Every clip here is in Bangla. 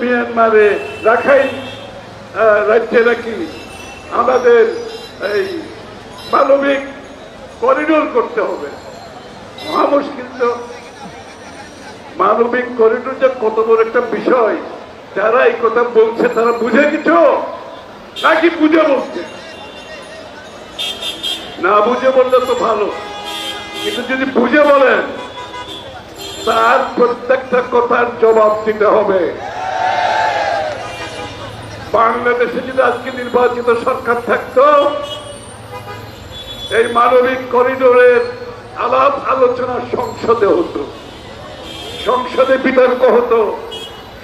মিয়ানমারে রাখাই আহ, রাজ্যে নাকি আমাদের এই মানবিক করিডোর করতে হবে। মহা মুশকিল তো। মানবিক করিডোর যে কত বড় একটা বিষয় যারা এই কথা বলছে তারা বুঝে কিছু নাকি বুঝে বলছে? না বুঝে বললে তো ভালো। কিন্তু যদি বুঝে বলেন তার প্রত্যেকটা কথার জবাব দিতে হবে। বাংলাদেশে যদি আজকে নির্বাচিত সরকার থাকতো, এই মানবিক করিডোরের আলাপ আলোচনা সংসদে হতো, সংসদে বিতর্ক হতো,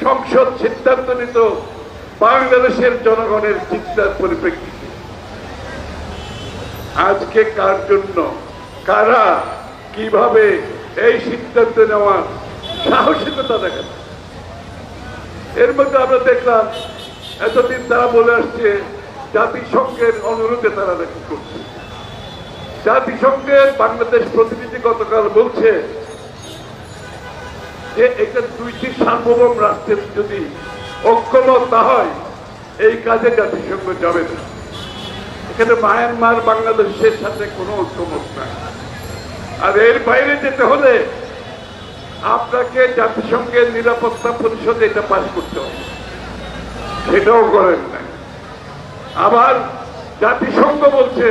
সংসদ সিদ্ধান্ত নিত বাংলাদেশের জনগণের চিন্তার পরিপ্রেক্ষিতে। আজকে কার জন্য, কারা, কীভাবে এই সিদ্ধান্ত নেওয়ার সাহসিকতা দেখাচ্ছে? এর মধ্যে আমরা দেখলাম এতদিন তারা বলে আসছে, জাতিসংঘের অনুরোধে তারা নাকি করছে। জাতিসংঘের বাংলাদেশ প্রতিনিধি গতকাল বলছে যে, এটা দুইটি সার্বভৌম রাষ্ট্রের যদি ঐক্যমত হয়, এই কাজে জাতিসংঘ যাবে না। এখানে মায়ানমার বাংলাদেশের সাথে কোনো ঐক্যমত নাই। আর এর বাইরে যেতে হলে আপনাকে জাতিসংঘের নিরাপত্তা পরিষদে এটা পাশ করতে হবে। সেটাও করেন না আবার জাতিসংঘ বলছে,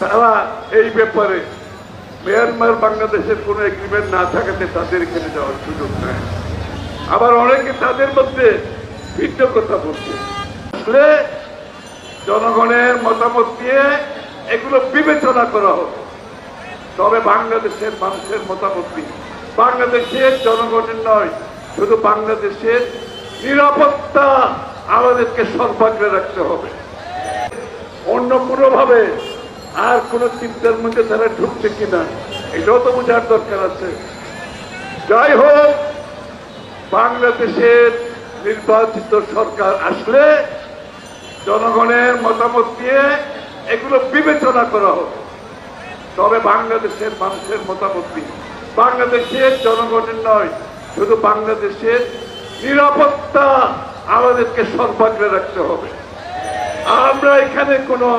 তারা এই ব্যাপারে মিয়ানমার বাংলাদেশের কোন এগ্রিমেন্ট না থাকাতে তাদের এখানে যাওয়ার সুযোগ নাই। আবার অনেকে তাদের মধ্যে ভিন্ন কথা বলছে। আসলে জনগণের মতামত দিয়ে এগুলো বিবেচনা করা হবে তবে বাংলাদেশের মানুষের মতামত দিয়ে। বাংলাদেশের জনগণের নয়, শুধু বাংলাদেশের নিরাপত্তা আমাদেরকে সর্বাগ্রে রাখতে হবে। অন্য কোনো ভাবে আর কোন চিন্তার মধ্যে তারা ঢুকছে কিনা, এটাও তো বোঝার দরকার আছে। যাই হোক, বাংলাদেশের নির্বাচিত সরকার আসলে জনগণের মতামত দিয়ে এগুলো বিবেচনা করা হবে তবে বাংলাদেশের মানুষের মতামত দিয়ে। বাংলাদেশের জনগণের নয়, শুধু বাংলাদেশের নিরাপত্তা আমাদেরকে সর্বাগ্রে রাখতে হবে। আমরা এখানে কোনো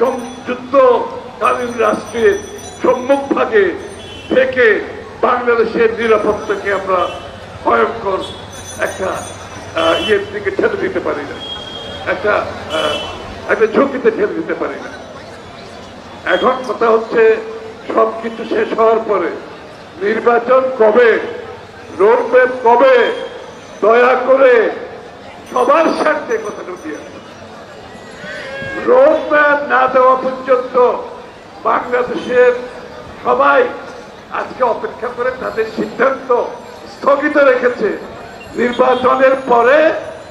কোন যুদ্ধকালীন রাষ্ট্রের সম্মুখ ভাগে থেকে বাংলাদেশের নিরাপত্তাকে আমরা ভয়ঙ্কর একটা ইয়ের দিকে ঠেলে দিতে পারি না। একটা একটা ঝুঁকিতে ঠেলে দিতে পারি না। এখন কথা হচ্ছে সব কিছু শেষ হওয়ার পরে নির্বাচন কবে রোডম্যাপ কবে দয়া করে সবার স্বার্থে কথাটা দিয়ে রোডম্যাপ না দেওয়া পর্যন্ত বাংলাদেশের সবাই আজকে অপেক্ষা করে তাদের সিদ্ধান্ত স্থগিত রেখেছে। নির্বাচনের পরে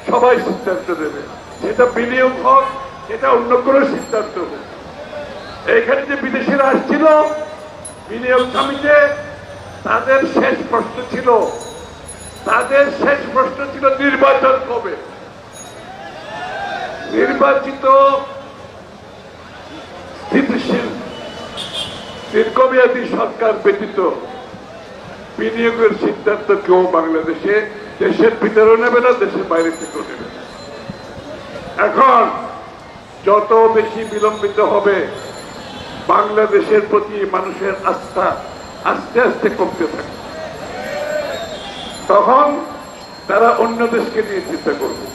সবাই সিদ্ধান্ত নেবে। সেটা বিনিয়োগ হোক, সেটা অন্য কোনো সিদ্ধান্ত হোক। এখানে যে বিদেশিরা আসছিল, বিনিয়োগ সামিটে তাদের শেষ প্রশ্ন ছিল তাদের শেষ প্রশ্ন ছিল নির্বাচন কবে? নির্বাচিত স্থিতিশীল, দীর্ঘমেয়াদী সরকার ব্যতীত বিনিয়োগের সিদ্ধান্ত কেউ বাংলাদেশে দেশের ভিতরেও নেবে না, দেশের বাইরে থেকেও নেবে এখন যত বেশি বিলম্বিত হবে, বাংলাদেশের প্রতি মানুষের আস্থা আস্তে আস্তে কমতে থাকে তখন তারা অন্য দেশকে নিয়ে চিন্তা করবে।